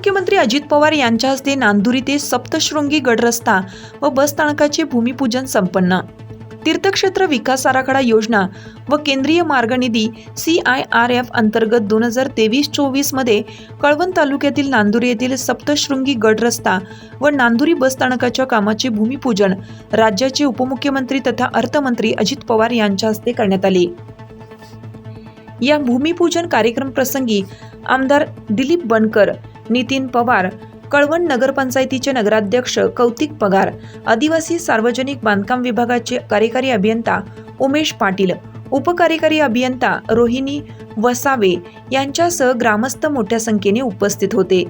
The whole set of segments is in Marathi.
उपमुख्यमंत्री अजित पवार यांच्या हस्ते नांदुरी ते सप्तशृंगी गड रस्ता व बसस्थानकाचे भूमिपूजन संपन्न. तीर्थक्षेत्र विकास आराखडा योजना व केंद्रीय मार्ग निधी सी आय आर एफ अंतर्गत दोन हजार तेवीस चोवीसमध्ये कळवण तालुक्यातील नांदुरी येथील सप्तशृंगी गड रस्ता व नांदुरी बस स्थानकाच्या कामाचे भूमिपूजन राज्याचे उपमुख्यमंत्री तथा अर्थमंत्री अजित पवार यांच्या हस्ते करण्यात आले. या भूमिपूजन कार्यक्रम प्रसंगी आमदार दिलीप बनकर नितीन पवार कळवण नगरपंचायतीचे नगराध्यक्ष कौतिक पगार आदिवासी सार्वजनिक बांधकाम विभागाचे कार्यकारी अभियंता उमेश पाटील उपकार्यकारी अभियंता रोहिणी वसावे यांच्यासह ग्रामस्थ मोठ्या संख्येने उपस्थित होते.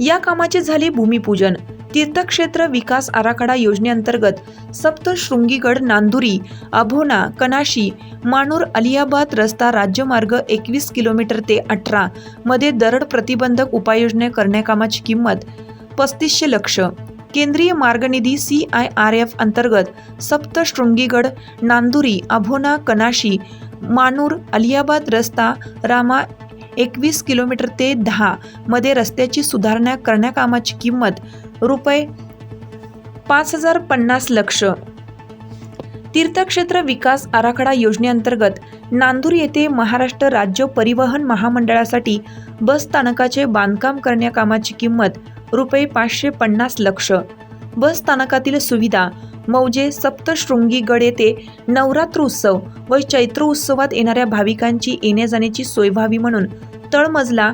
या कामाचे झाले भूमिपूजन. तीर्थक्षेत्र विकास आराखडा योजनेअंतर्गत सप्तशृंगीगड नांदुरी अभोना कनाशी मानूर अलियाबाद रस्ता राज्यमार्ग एकवीस किलोमीटर ते अठरा मध्ये दरड प्रतिबंधक उपाययोजना करण्याकामाची किंमत पस्तीसशे लक्ष. केंद्रीय मार्ग निधी सी आय आर एफ अंतर्गत सप्तशृंगीगड नांदुरी अभोना कनाशी मानूर अलियाबाद रस्ता रामा एकवीस किलोमीटर ते दहा मध्ये रस्त्याची सुधारणा करण्याकामाची किंमत रुपये पाच हजार पन्नास लक्ष. तीर्थक्षेत्र विकास आराखडा योजनेअंतर्गत नांदूर येथे महाराष्ट्र राज्य परिवहन महामंडळासाठी बस स्थानकाचे बांधकाम करण्याकामाची किंमत रुपये पाचशे पन्नास लक्ष. बस स्थानकातील सुविधा मौजे सप्तशृंगी गड येथे नवरात्र उत्सव व चैत्र उत्सवात येणाऱ्या भाविकांची येण्या जाण्याची सोय व्हावी म्हणून तळमजला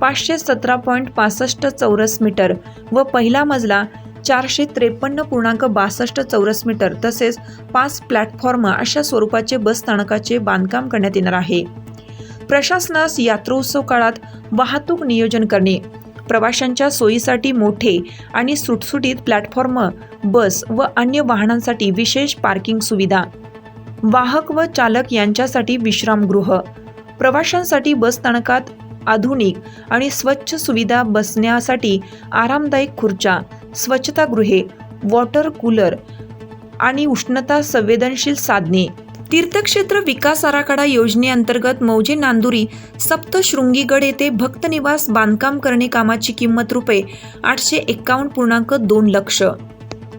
पाचशे सतरा पॉईंट पासष्ट चौरस मीटर व पहिला मजला चारशे त्रेपन्न पूर्णांक बासष्ट चौरस मीटर तसेच पाच प्लॅटफॉर्म अशा स्वरूपाचे बस स्थानकाचे बांधकाम करण्यात येणार आहे. प्रशासनास यात्रोत्सव काळात वाहतूक नियोजन करणे प्रवाशांच्या सोयीसाठी मोठे आणि सुटसुटीत प्लॅटफॉर्म बस व अन्य वाहनांसाठी विशेष पार्किंग सुविधा. वाहक व चालक यांच्यासाठी विश्रामगृह. प्रवाशांसाठी बस स्थानकात आधुनिक आणि स्वच्छ सुविधा बसण्यासाठी आरामदायक खुर्च्या स्वच्छतागृहे वॉटर कूलर आणि उष्णता संवेदनशील साधने. तीर्थक्षेत्र विकास आराखडा योजनेअंतर्गत मौजे नांदुरी सप्तशृंगीगड येथे भक्तनिवास बांधकाम करणे कामाची किंमत रुपये आठशे एक्कावन्न पूर्णांक दोन लक्ष.